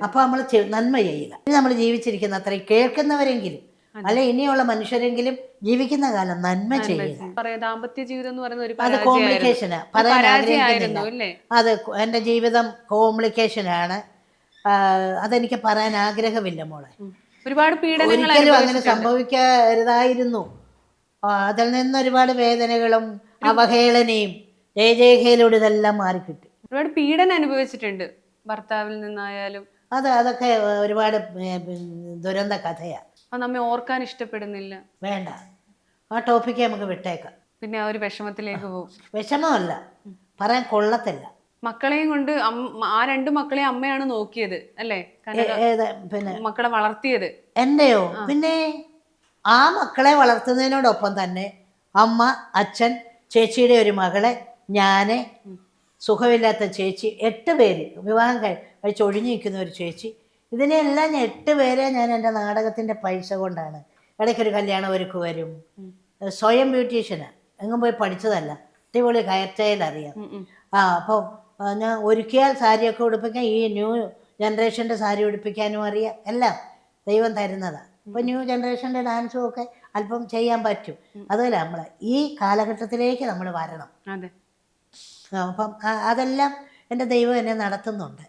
അപ്പൊ നമ്മൾ നന്മ ചെയ്യുക നമ്മൾ ജീവിച്ചിരിക്കുന്ന അത്രയും കേൾക്കുന്നവരെങ്കിലും അല്ലെ ഇനിയുള്ള മനുഷ്യരെങ്കിലും ജീവിക്കുന്ന കാലം നന്മ ചെയ്യുക ദാമ്പത്യ ജീവിതം എന്ന് പറയുന്ന ഒരു അത്. കോംപ്ലിക്കേഷനാ പറയാൻ ആഗ്രഹിക്കുന്നില്ല. അത് എന്റെ ജീവിതം കോംപ്ലിക്കേഷനാണ് ആണ് അതെനിക്ക് പറയാൻ ആഗ്രഹമില്ല മോളെ. ഒരുപാട് പീഡനങ്ങൾ അങ്ങനെ. സംഭവിക്കരുതായിരുന്നു. അതിൽ നിന്ന് ഒരുപാട് വേദനകളും അവഹേളനയും ജയജയഹയിലൂടെ ഇതെല്ലാം മാറിക്കിട്ടി. ഒരുപാട് പീഡനം അനുഭവിച്ചിട്ടുണ്ട്. ഭർത്താവിൽ നിന്നായാലും. അത് അതൊക്കെ ഒരുപാട് ദുരന്ത കഥയാണ് അപ്പൊ നമ്മെ ഓർക്കാൻ ഇഷ്ടപ്പെടുന്നില്ല. വേണ്ട. ആ ടോപ്പിക്ക് നമുക്ക് വിട്ടേക്കാം. പിന്നെ ആ ഒരു വിഷമത്തിലേക്ക് പോകും. വിഷമമല്ല. പറയാൻ കൊള്ളത്തില്ല. മക്കളെയും കൊണ്ട് അമ്മ- ആ രണ്ട് മക്കളെയും അമ്മയാണ് നോക്കിയത് അല്ലേ? കനക ഏ- ഏത്? പിന്നെ? മക്കളെ വളർത്തിയത്. എന്റെയോ? പിന്നെ? ആ മക്കളെ വളർത്തുന്നതിനോടൊപ്പം തന്നെ അമ്മ അച്ഛൻ ചേച്ചിയുടെ ഒരു മകളെ ഞാൻ സുഖമില്ലാത്ത ചേച്ചി എട്ട് പേര്. വിവാഹം കഴി കഴിച്ച് ഒഴിഞ്ഞു നിൽക്കുന്ന ഒരു ചേച്ചി ഇതിനെല്ലാം എട്ട് പേരെ ഞാൻ എന്റെ നാടകത്തിന്റെ പൈസ കൊണ്ടാണ്. ഇടയ്ക്കൊരു കല്യാണം ഒരുക്ക് വരും. സ്വയം ബ്യൂട്ടീഷ്യനാണ് എങ്ങും പോയി പഠിച്ചതല്ല. അടിപൊളി ഹെയർ സ്റ്റൈൽ അറിയാം. ആ അപ്പോൾ ഞാൻ ഒരുക്കിയാൽ സാരിയൊക്കെ ഉടുപ്പിക്കാൻ ഈ ന്യൂ ജനറേഷന്റെ സാരി ഉടുപ്പിക്കാനും അറിയാം. എല്ലാം ദൈവം തരുന്നതാണ് അപ്പോൾ ന്യൂ ജനറേഷന്റെ ഡാൻസും ഒക്കെ അല്പം ചെയ്യാൻ പറ്റും. അതുപോലെ നമ്മൾ ഈ കാലഘട്ടത്തിലേക്ക് നമ്മൾ വരണം. അപ്പം അതെല്ലാം എന്റെ ദൈവം എന്നെ നടത്തുന്നുണ്ട്.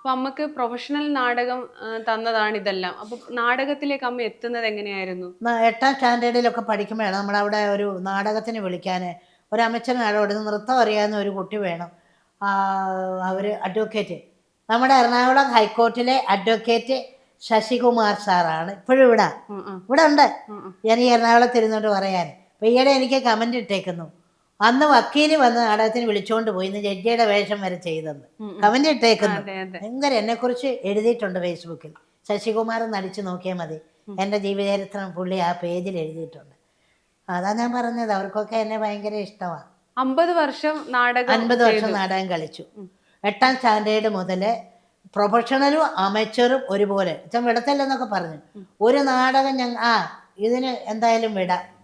അപ്പൊ അമ്മയ്ക്ക് പ്രൊഫഷണൽ നാടകം തന്നതാണ് ഇതെല്ലാം. അപ്പൊ നാടകത്തിലേക്ക് അമ്മ എത്തുന്നത് എങ്ങനെയായിരുന്നു? എട്ടാം സ്റ്റാൻഡേർഡിലൊക്കെ പഠിക്കുമ്പോഴാണ് നമ്മളവിടെ ഒരു നാടകത്തിന് വിളിക്കാൻ ഒരു അമ്മച്ചൻ അവിടെ നൃത്തം അറിയാവുന്ന ഒരു കുട്ടി വേണം. അവർ അഡ്വക്കേറ്റ് നമ്മുടെ എറണാകുളം ഹൈക്കോർട്ടിലെ അഡ്വക്കേറ്റ് ശശികുമാർ സാറാണ്. ഇപ്പോഴും ഇവിടെ. ഇവിടെ ഉണ്ട്. ഞാൻ ഈ എറണാകുളത്ത് ഇരുന്നോട്ട് പറയാൻ അപ്പോൾ ഈയിടെ എനിക്ക് കമന്റ് ഇട്ടേക്കുന്നു. അന്ന് വക്കീൽ വന്ന് നാടകത്തിന് വിളിച്ചുകൊണ്ട് പോയി. ഇന്ന് ജഡ്ജിയുടെ വേഷം വരെ ചെയ്തെന്ന്. ഉം. ഇട്ടേക്കുന്നു. ഭയങ്കര എന്നെ കുറിച്ച് എഴുതിയിട്ടുണ്ട് ഫേസ്ബുക്കിൽ. ശശികുമാർ നടിച്ചു നോക്കിയാൽ മതി. എന്റെ ജീവചരിത്രം പുള്ളി ആ പേജിൽ എഴുതിയിട്ടുണ്ട്. അതാ ഞാൻ പറഞ്ഞത്. അവർക്കൊക്കെ എന്നെ ഭയങ്കര ഇഷ്ടമാണ്. അമ്പത് വർഷം നാടകം അൻപത് വർഷം നാടകം കളിച്ചു. എട്ടാം സ്റ്റാൻഡേർഡ് മുതൽ പ്രൊഫഷണലും അമച്ചറും ഒരുപോലെ. അച്ഛൻ വിടത്തില്ലെന്നൊക്കെ പറഞ്ഞു. ഒരു നാടകം ഞങ്ങൾ ആ ഇതിന് എന്തായാലും വിടാം.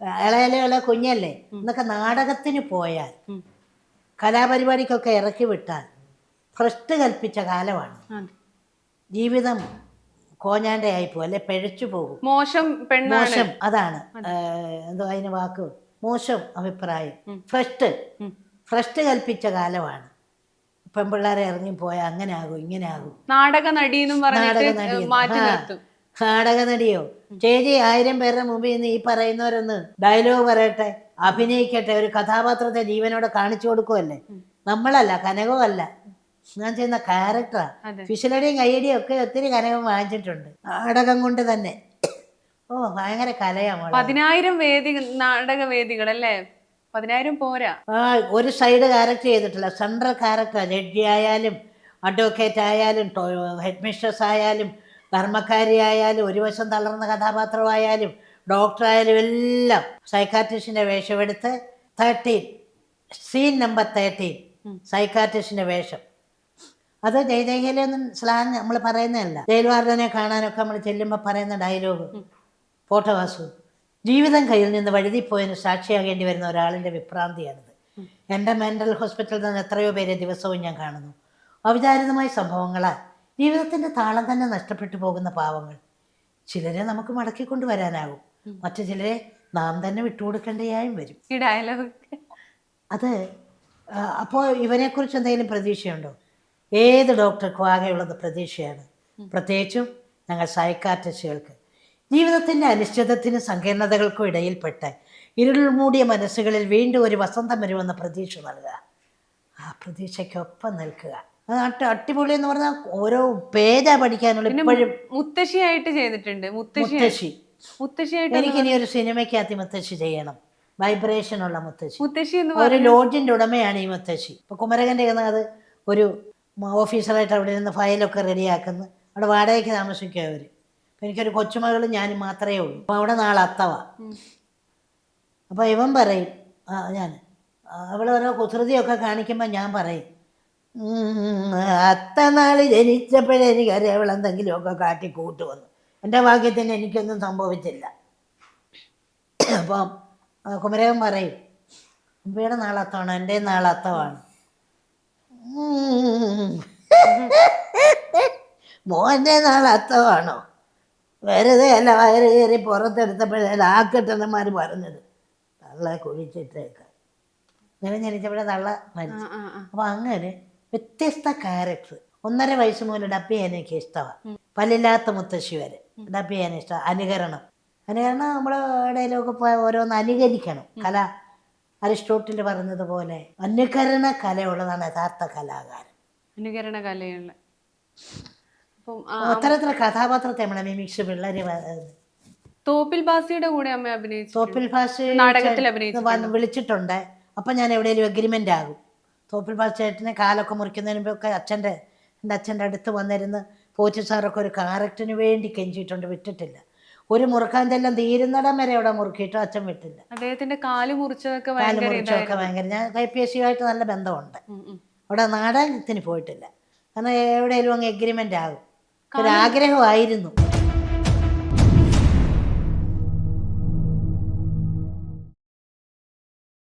ഇളയല ഇള കുഞ്ഞല്ലേ എന്നൊക്കെ നാടകത്തിന് പോയാൽ. കലാപരിപാടിക്കൊക്കെ ഇറക്കി വിട്ടാൽ ഭ്രഷ്ട് കൽപ്പിച്ച കാലമാണ്. ജീവിതം കോഞ്ഞാന്റെ ആയിപ്പോ അല്ലെ പിഴച്ചു പോകും. മോശം മോശം അതാണ്. എന്തോ അതിന് വാക്ക്? മോശം അഭിപ്രായം. ഭ്രഷ്ട്. ഫ്രഷ്ട് ഭ്രഷ്ട് കൽപ്പിച്ച കാലമാണ്. പെൺപിള്ളേരെ ഇറങ്ങിപ്പോയാൽ അങ്ങനെ ആകും ഇങ്ങനെ ആകും. നാടക നടിയെന്നും പറഞ്ഞിട്ട് നാടക നടി മാറ്റി ആ, നിർത്തും നാടക നടിയോ ചേച്ചി ആയിരം പേരുടെ മുമ്പിൽ നിന്ന് ഈ പറയുന്നവരൊന്ന് ഡയലോഗ് പറയട്ടെ? അഭിനയിക്കട്ടെ ഒരു കഥാപാത്രത്തെ ജീവനോടെ കാണിച്ചു കൊടുക്കുമല്ലേ നമ്മളല്ല കനകവും അല്ല ഞാൻ ചെയ്യുന്ന ക്യാരക്ടറാണ് അതെ. ഫിഷലടിയും കയ്യടിയും ഒക്കെ ഒത്തിരി കനകം വാങ്ങിച്ചിട്ടുണ്ട്. നാടകം കൊണ്ട് തന്നെ. ഓ ഭയങ്കര കലയാണ് പതിനായിരം വേദി നാടക വേദികൾ അല്ലേ പതിനായിരം പോരാ. ആ ഒരു സൈഡ് ക്യാരക്ടർ ചെയ്തിട്ടില്ല. സെൻട്രൽ ക്യാരക്ടർ ജഡ്ജി ആയാലും അഡ്വക്കേറ്റ് ആയാലും ഹെഡ് മിസ്ട്രസ് ആയാലും ധർമ്മക്കാരി ആയാലും ഒരു വശം തളർന്ന കഥാപാത്രമായാലും ഡോക്ടറായാലും എല്ലാം സൈക്കാട്രിസ്റ്റിന്റെ വേഷമെടുത്ത് തേർട്ടീൻ സീൻ നമ്പർ തേർട്ടീൻ സൈക്കാട്രിസ്റ്റിന്റെ വേഷം. അത് ജയജയയിലൊന്നും സ്ലാങ് നമ്മൾ പറയുന്നതല്ല. ജയിൽവാർഡനെ കാണാനൊക്കെ നമ്മൾ ചെല്ലുമ്പോൾ പറയുന്ന ഡയലോഗ് ഫോട്ടോവാസു. ജീവിതം കയ്യിൽ നിന്ന് വഴുതിപ്പോയതിന് സാക്ഷിയാകേണ്ടി വരുന്ന ഒരാളിന്റെ വിഭ്രാന്തിയാണിത്. എന്റെ മെന്റൽ ഹോസ്പിറ്റലിൽ നിന്ന് എത്രയോ പേരെ ദിവസവും ഞാൻ കാണുന്നു. അവിചാരിതമായ സംഭവങ്ങളാൽ ജീവിതത്തിന്റെ താളം തന്നെ നഷ്ടപ്പെട്ടു പോകുന്ന പാവങ്ങൾ. ചിലരെ നമുക്ക് മടക്കി കൊണ്ടുവരാനാകും. മറ്റു ചിലരെ നാം തന്നെ വിട്ടുകൊടുക്കേണ്ടതായും വരും. ഈ ഡയലോഗ് അത് അപ്പോൾ ഇവനെക്കുറിച്ച് എന്തെങ്കിലും പ്രതീക്ഷയുണ്ടോ? ഏത് ഡോക്ടർക്കും ആകെയുള്ളത് പ്രതീക്ഷയാണ്. പ്രത്യേകിച്ചും ഞങ്ങൾ സൈക്കാട്രിസ്റ്റുകൾക്ക്. ജീവിതത്തിന്റെ അനിശ്ചിതത്തിനും സങ്കീർണതകൾക്കും ഇടയിൽപ്പെട്ട് ഇരുൾ മൂടിയ മനസ്സുകളിൽ വീണ്ടും ഒരു വസന്തം വരുമെന്ന പ്രതീക്ഷ നൽകുക. ആ പ്രതീക്ഷയ്ക്കൊപ്പം നിൽക്കുക. അത് അട്ടി അടിപൊളി എന്ന് പറഞ്ഞാൽ ഓരോ പേജാ പഠിക്കാനുള്ള ഇപ്പോഴും. മുത്തശ്ശിയായിട്ട് ചെയ്തിട്ടുണ്ട്. മുത്തശ്ശി. മുത്തശ്ശിയായിട്ട് എനിക്ക് ഇനി ഒരു സിനിമയ്ക്കകത്ത് മുത്തശ്ശി ചെയ്യണം. വൈബ്രേഷൻ ഉള്ള മുത്തശ്ശി. മുത്തശ്ശി എന്ന് ഒരു ലോഡ്ജിന്റെ ഉടമയാണ് ഈ മുത്തശ്ശി. ഇപ്പൊ കുമരകന്റെ അത് ഒരു ഓഫീസറായിട്ട് അവിടെ നിന്ന് ഫയലൊക്കെ റെഡിയാക്കുന്നു. അവിടെ വാടകയ്ക്ക് താമസിക്കുക അവർ അപ്പോൾ എനിക്കൊരു കൊച്ചുമകളും ഞാനും മാത്രമേ ഉള്ളൂ. അപ്പോൾ അവിടെ നാളെ അത്തവ. അപ്പോൾ ഇവൻ പറയും ആ ഞാൻ അവൾ ഓരോ കുസൃതിയൊക്കെ കാണിക്കുമ്പോൾ ഞാൻ പറയും "ഉം, അത്ത നാൾ ജനിച്ചപ്പോഴേ എനിക്കറിയാം എന്തെങ്കിലുമൊക്കെ കൂട്ടു വന്നു എന്റെ ഭാഗ്യത്തിന് എനിക്കൊന്നും സംഭവിച്ചില്ല. അപ്പം കുമരകം കുമരകൻ പറയും അമ്പയുടെ നാളത്തമാണ് എന്റെ നാളത്തമാണ് മോന്റെ നാളത്തമാണോ വെറുതെ അല്ല വയറ് കയറി പുറത്തെടുത്തപ്പോഴേ ആക്കട്ടെന്നമാർ പറഞ്ഞത്. തള്ള കുഴിച്ചിട്ടേക്ക്. ഇങ്ങനെ ജനിച്ചപ്പോഴേ തള്ള മരിച്ചു. ആ, ആ, ആ. അപ്പോൾ അങ്ങനെ വ്യത്യസ്ത ക്യാരക്ടർ ഒന്നര വയസ്സ് മുതൽ ഡബ് ചെയ്യാൻ എനിക്ക് ഇഷ്ടമാണ് പല്ലില്ലാത്ത മുത്തശ്ശി വരെ ഡബ് ചെയ്യാൻ ഇഷ്ടമാണ് അനുകരണം. അനുകരണം നമ്മുടെ ഇടയിലൊക്കെ പോയ ഓരോന്ന് അനുകരിക്കണം. കല. അരിസ്റ്റോട്ടിൽ പറഞ്ഞതുപോലെ അനുകരണ കലയുള്ളതാണ് യഥാർത്ഥ കലാകാരൻ. അനുകരണ കലയുള്ള. അത്തരത്തിലെ കഥാപാത്രത്തെ നമ്മളെ മിമിക്സ് പിള്ളേര് വ- തോപ്പിൽ ഭാഷയുടെ കൂടെ അമ്മ അഭിനയിച്ചു തോപ്പിൽ ഭാഷ നാടകത്തിൽ അഭിനയിച്ചു വന്ന് വിളിച്ചിട്ടുണ്ട്. അപ്പൊ ഞാൻ എവിടെയെങ്കിലും അഗ്രിമെന്റ് ആകും. തോപ്പിൽ ചേട്ടനെ കാലൊക്കെ മുറിക്കുന്നതിന് മുമ്പൊക്കെ അച്ഛന്റെ എന്റെ അച്ഛന്റെ അടുത്ത് വന്നിരുന്ന് പോറ്റി സാറൊക്കെ ഒരു കാരക്ടറിന് വേണ്ടി കെഞ്ചിയിട്ടുണ്ട് വിട്ടിട്ടില്ല. ഒരു മുറുക്കാൻ തെല്ലാം തീരുന്നിടം വരെ അവിടെ മുറുക്കിയിട്ടും അച്ഛൻ വിട്ടില്ല. അദ്ദേഹത്തിന്റെ കാൽ മുറിച്ചതൊക്കെ കാൽ മുറിച്ചതൊക്കെ ഭയങ്കര. ഞാൻ കെ പി എസ് സിയുമായിട്ട് നല്ല ബന്ധമുണ്ട്. അവിടെ നാടകത്തിന് പോയിട്ടില്ല. കാരണം എവിടെയെങ്കിലും അങ്ങ് എഗ്രിമെന്റ് ആകും. ഒരു ആഗ്രഹമായിരുന്നു